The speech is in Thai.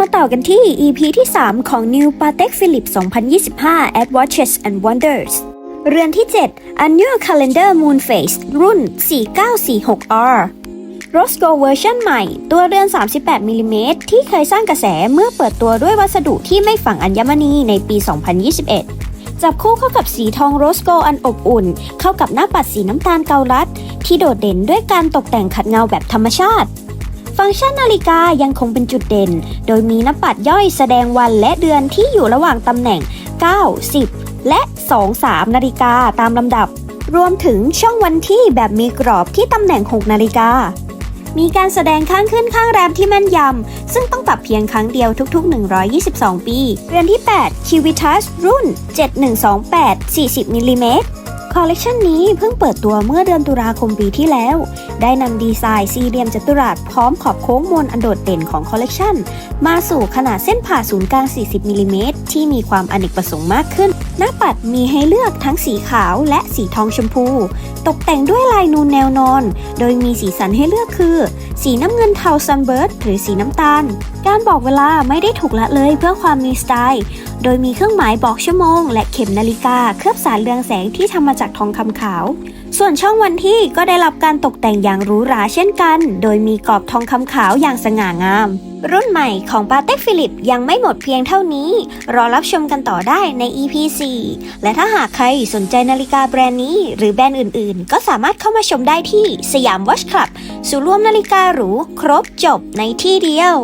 มาต่อกันที่ EP ที่ 3 ของ New Patek Philippe 2025 at Watches and Wonders เรือนที่ 7 Annual Calendar Moon Phase รุ่น 4946R Rose Gold เวอร์ชันใหม่ ตัวเรือน 38 มิลลิเมตรที่เคยสร้างกระแสเมื่อเปิดตัวด้วยวัสดุที่ไม่ฝังอัญมณีในปี 2021 จับคู่เข้ากับสีทองโรสโกอันอบอุ่น เข้ากับหน้าปัดสีน้ำตาลเกาลัด ที่โดดเด่นด้วยการตกแต่งขัดเงาแบบธรรมชาติ ฟังก์ชันนาฬิกายังคงเป็นจุดเด่น โดยมีน้าปัดย่อยแสดงวันและเดือนที่อยู่ระหว่างตำแหน่ง 9 10 และ 2 3 นาฬิกาตามลำดับ รวมถึงช่องวันที่แบบมีกรอบที่ตำแหน่ง 6 นาฬิกา มีการแสดงข้างขึ้นข้างแรมที่แม่นยำ ซึ่งต้องปรับเพียงครั้งเดียวทุก ๆ 122 ปี เรือนที่ 8 Civitas รุ่น 7128 40มิลลิเมตร คอลเลกชันนี้เพิ่งเปิดตัวเมื่อเดือนตุลาคมปีที่แล้ว ได้นำดีไซน์สี่เหลี่ยมจัตุรัสพร้อมขอบโค้งมนอันโดดเด่นของคอลเลกชันมาสู่ขนาดเส้นผ่าศูนย์กลาง 40 มิลลิเมตรที่มีความอเนกประสงค์มากขึ้น หน้าปัดมีให้เลือกทั้งสีขาวและสีทองชมพู ตกแต่งด้วยลายนูนแนวนอน โดยมีสีสันให้เลือกคือ สีน้ำเงินเทาซันเบิร์ดหรือสีน้ำตาลการบอกเวลาไม่ได้ถูกละเลยเพื่อความมีสไตล์ โดยมีเครื่องหมายบอกชั่วโมง และเข็มนาฬิกาเคลือบสารเรืองแสงที่ทำมาจากทองคำขาว ส่วนช่องวันที่ก็ได้รับการตกแต่งอย่างหรูหราเช่นกัน โดยมีกรอบทองคำขาวอย่างสง่างาม รุ่นใหม่ของปาเต็กฟิลิปยังไม่หมดเพียงเท่านี้ รอรับชมกันต่อได้ใน EP 4 และถ้าหากใครสนใจนาฬิกาแบรนด์นี้ หรือแบรนด์อื่น ๆ ก็สามารถเข้ามาชมได้ที่สยามวอชคลับศูนย์รวมนาฬิกาหรูครบจบในที่เดียว